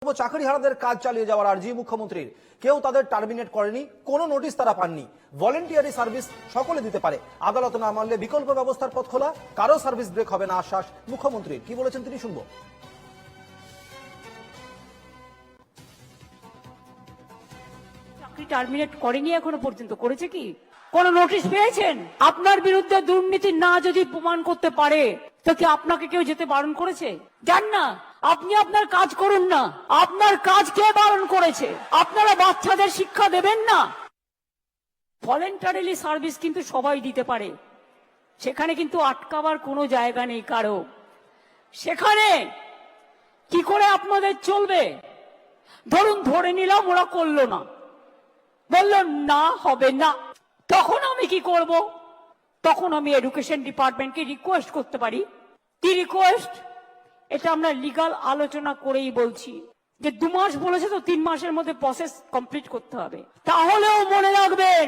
চাকরিহারাদের কাজ চালিয়ে যাওয়ার আর্জি মুখ্যমন্ত্রীর। কেউ তাদের টার্মিনেট করেনি, কোনো নোটিশ তারা পাননি। ভলেন্টিয়ারি সার্ভিস সকলে দিতে পারে। আদালত না মানলে বিকল্প ব্যবস্থার পথ খোলা কারও সার্ভিস ব্রেক হবে না আশ্বাস মুখ্যমন্ত্রীর। কি বলেছেন তিনি শুনব। টার্মিনেট করেনি এখনও পর্যন্ত, করেছে কি? কোন নোটিশ পেয়েছেন? আপনার বিরুদ্ধে দুর্নীতি না যদি প্রমাণ করতে পারে, তো কি আপনাকে কেউ যেতে বারণ করেছে? যান না, আপনি আপনার কাজ করুন না। আপনার কাজ কে বারণ করেছে? আপনারা বাচ্চাদের শিক্ষা দেবেন না? ভলেন্টারিলি সার্ভিস কিন্তু সবাই দিতে পারে। সেখানে কিন্তু আটকাবার কোনো জায়গা নেই কারও। সেখানে কি করে আপনাদের চলবে? ধরুন ধরে নিলাম ওরা করল না। বলল, না, হবে না। তখন আমি কি করব? তখন আমি এডুকেশন ডিপার্টমেন্টকে রিকোয়েস্ট করতে পারি। কি রিকোয়েস্ট এটা আমরা লিগাল আলোচনা করেই বলছি যে দু মাস বলেছে তো তিন মাসের মধ্যে প্রসেস কমপ্লিট করতে হবে। তাহলেও মনে রাখবেন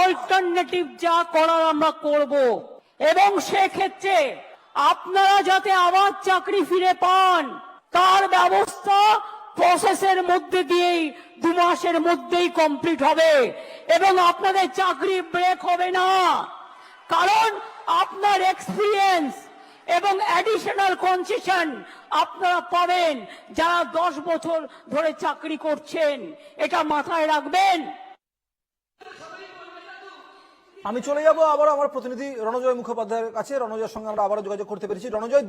অল্টারনেটিভ যা করার আমরা করব। এবং সেক্ষেত্রে আপনারা যাতে আবার চাকরি ফিরে পান, তার ব্যবস্থা প্রসেসের মধ্যে দিয়েই দু মাসের মধ্যেই কমপ্লিট হবে। এবং আপনাদের চাকরি ব্রেক হবে না। কারণ আপনার এক্সপিরিয়েন্স এবং অ্যাডিশনাল কনসেশন আপনারা পাবেন যারা দশ বছর ধরে চাকরি করছেন। এটা মাথায় রাখবেন। আমি চলে যাব আবার আমার প্রতিনিধি রণজয় মুখোপাধ্যায়ের কাছে। রণজয়ের সঙ্গে আমরা আবারও যোগাযোগ করতে পেরেছি। রণজয়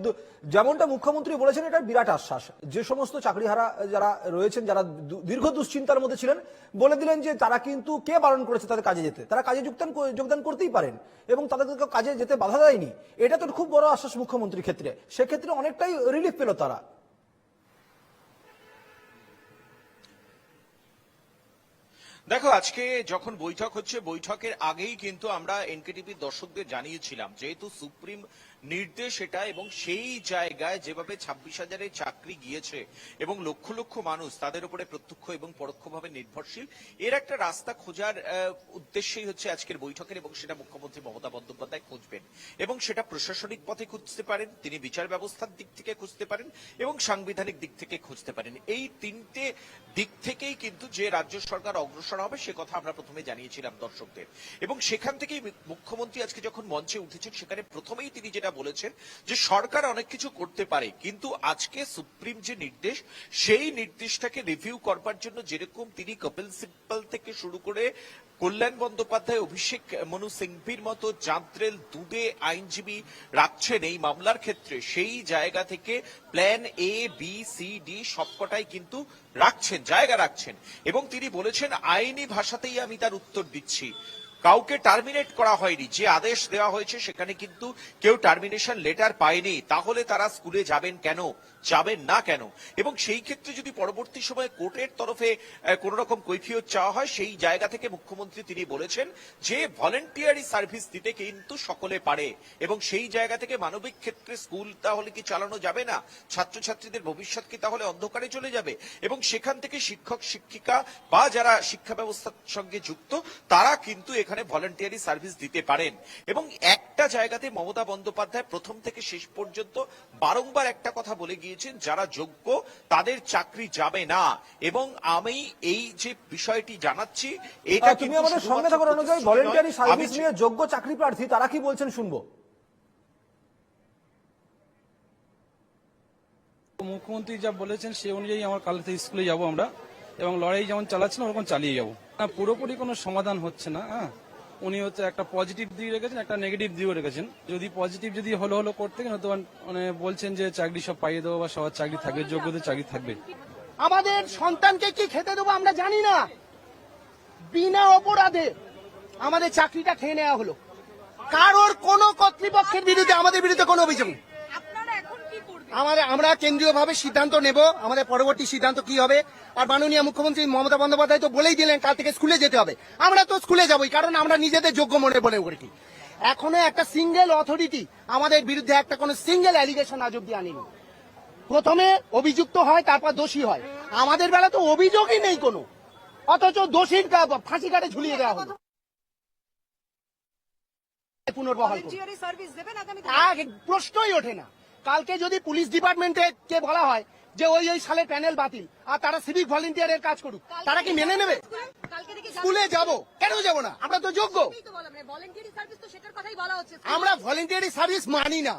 যেমনটা মুখ্যমন্ত্রী বলেছেন এটা বিরাট আশ্বাস। যে সমস্ত চাকরিহারা যারা রয়েছেন, যারা দীর্ঘ দুশ্চিন্তার মধ্যে ছিলেন, বলে দিলেন যে তারা কিন্তু কে বারণ করেছে তাদের কাজে যেতে? তারা কাজে যোগদান যোগদান করতেই পারেন এবং তাদেরকে কাজে যেতে বাধা দেয়নি। এটা তো খুব বড় আশ্বাস মুখ্যমন্ত্রীর ক্ষেত্রে। সেক্ষেত্রে অনেকটাই রিলিফ পেল তারা। দেখো, আজকে যখন বৈঠক হচ্ছে, বৈঠকের আগেই কিন্তু আমরা এনকেটিভি দর্শকদের জানিয়েছিলাম, যেহেতু সুপ্রিম নির্দেশ এটা এবং সেই জায়গায় যেভাবে ছাব্বিশ হাজারের চাকরি গিয়েছে এবং লক্ষ লক্ষ মানুষ তাদের উপরে প্রত্যক্ষ এবং পরোক্ষভাবে নির্ভরশীল, এর একটা রাস্তা খোঁজার উদ্দেশ্যেই হচ্ছে আজকের বৈঠকের এবং সেটা মুখ্যমন্ত্রী মমতা বন্দ্যোপাধ্যায় খুঁজবেন। এবং সেটা প্রশাসনিক পথে খুঁজতে পারেন, তিনি বিচার ব্যবস্থার দিক থেকে খুঁজতে পারেন এবং সাংবিধানিক দিক থেকে খুঁজতে পারেন। এই তিনটে দিক থেকেই কিন্তু যে রাজ্য সরকার অগ্রসর হবে, সে কথা আমরা প্রথমে জানিয়েছিলাম দর্শকদের। এবং সেখান থেকেই মুখ্যমন্ত্রী আজকে যখন মঞ্চে উঠেছেন, সেখানে প্রথমেই তিনি যেটা বলেছেন যে সরকার অনেক কিছু করতে পারে, কিন্তু আজকে সুপ্রিম যে নির্দেশ, সেই নির্দেশটাকে রিভিউ করবার জন্য যেরকম তিনি কপিল সিব্বল থেকে শুরু করে কল্যাণ বন্দ্যোপাধ্যায়, অভিষেক মনু সিংভির মতো জাঁতরেল দুদে আইনজীবী রাখছেন এই মামলার ক্ষেত্রে, সেই জায়গা থেকে plan A B C D সবকটাই কিন্তু রাখছেন, জায়গা রাখছেন। এবং তিনি বলেছেন আইনি ভাষাতেই আমি তার উত্তর দিচ্ছি। কাউকে টার্মিনেট করা হয়নি। যে আদেশ দেওয়া হয়েছে সেখানে কিন্তু কেউ টার্মিনেশন লেটার পায়নি। তাহলে তারা স্কুলে যাবেন কেন? যাবেন না কেন? এবং সেই ক্ষেত্রে যদি পরবর্তী সময়ে কোর্টের তরফে কোন রকম কৈফিয়ত চাওয়া হয়, সেই জায়গা থেকে মুখ্যমন্ত্রী তিনি বলেছেন যে ভলেন্টিয়ারি সার্ভিস দিতে কিন্তু সকলে পারে। এবং সেই জায়গা থেকে মানবিক ক্ষেত্রে স্কুল তাহলে কি চালানো যাবে না? ছাত্রছাত্রীদের ভবিষ্যৎ কি তাহলে অন্ধকারে চলে যাবে? এবং সেখান থেকে শিক্ষক, শিক্ষিকা বা যারা শিক্ষা ব্যবস্থার সঙ্গে যুক্ত, তারা কিন্তু এখানে ভলেন্টিয়ারি সার্ভিস দিতে পারেন। এবং একটা জায়গাতে মমতা বন্দ্যোপাধ্যায় প্রথম থেকে শেষ পর্যন্ত বারংবার একটা কথা বলে গিয়েছেন যারা যোগ্য তাদের চাকরি যাবে না। এবং আমি এই যে বিষয়টি জানাচ্ছি এটা তুমি আমাদের সঙ্গে শুধুমাত্র থাকো রণজয় ভলেন্টিয়ারি সার্ভিস নিয়ে যোগ্য চাকরি প্রার্থী তারা কি বলছেন শুনব? মুখ্যমন্ত্রী যা বলেছেন সে অনুযায়ী আমার কাল থেকে স্কুলে যাব আমরা এবং লড়াই যেমন চালাচ্ছিলাম ওরকম চালিয়ে যাব। না পুরোপুরি কোনো সমাধান হচ্ছে না হ্যাঁ? উনি হচ্ছে একটা পজিটিভ দিক রেখেছেন, একটা নেগেটিভ দিকও রেখেছেন। যদি পজিটিভ যদি হলো হলো করতে হয়তো মানে বলছেন যে চাকরি সব পাইয়ে দেবো বা সবার চাকরি থাকবে, যোগ্যদের চাকরি থাকবে। আমাদের সন্তানকে কি খেতে দেবো আমরা জানি না। বিনা অপরাধে আমাদের চাকরিটা খেয়ে নেওয়া হলো। কারোর কোন কর্তৃপক্ষের বিরুদ্ধে, আমাদের বিরুদ্ধে কোনো অভিযোগ নেই। আমাদের আমরা কেন্দ্রীয়ভাবে সিদ্ধান্ত নেব আমাদের পরবর্তী সিদ্ধান্ত কি হবে। আর মাননীয় মুখ্যমন্ত্রী মমতা বন্দ্যোপাধ্যায় তো বলেই দিলেন কাল থেকে স্কুলে যেতে হবে। আমরা তো স্কুলে যাবই কারণ আমরা নিজেদের যোগ্য মনে মনে করি এখনও একটা সিঙ্গেল অথরিটি আমাদের বিরুদ্ধে একটা কোনো সিঙ্গেল অ্যালিগেশন আজ অব্দি আনেনি। প্রথমে অভিযুক্ত হয় তারপর দোষী হয়। আমাদের বেলা তো অভিযোগই নেই কোনো। অথচ দোষীর ফাঁসি কাটে ঝুলিয়ে দেওয়া হলো। পুনর্বহাল প্রশ্নই ওঠে না। কালকে যদি পুলিশ ডিপার্টমেন্টে কে বলা হয় যে ওই ওই সালে প্যানেল বাতিল আর তারা সিভিক ভলেন্টিয়ারের কাজ করুক তারা কি মেনে নেবে? স্কুলে যাব। কেন যাব না? আমরা তো যোগ্য। হচ্ছে। আমরা ভলেন্টিয়ারি সার্ভিস মানি না।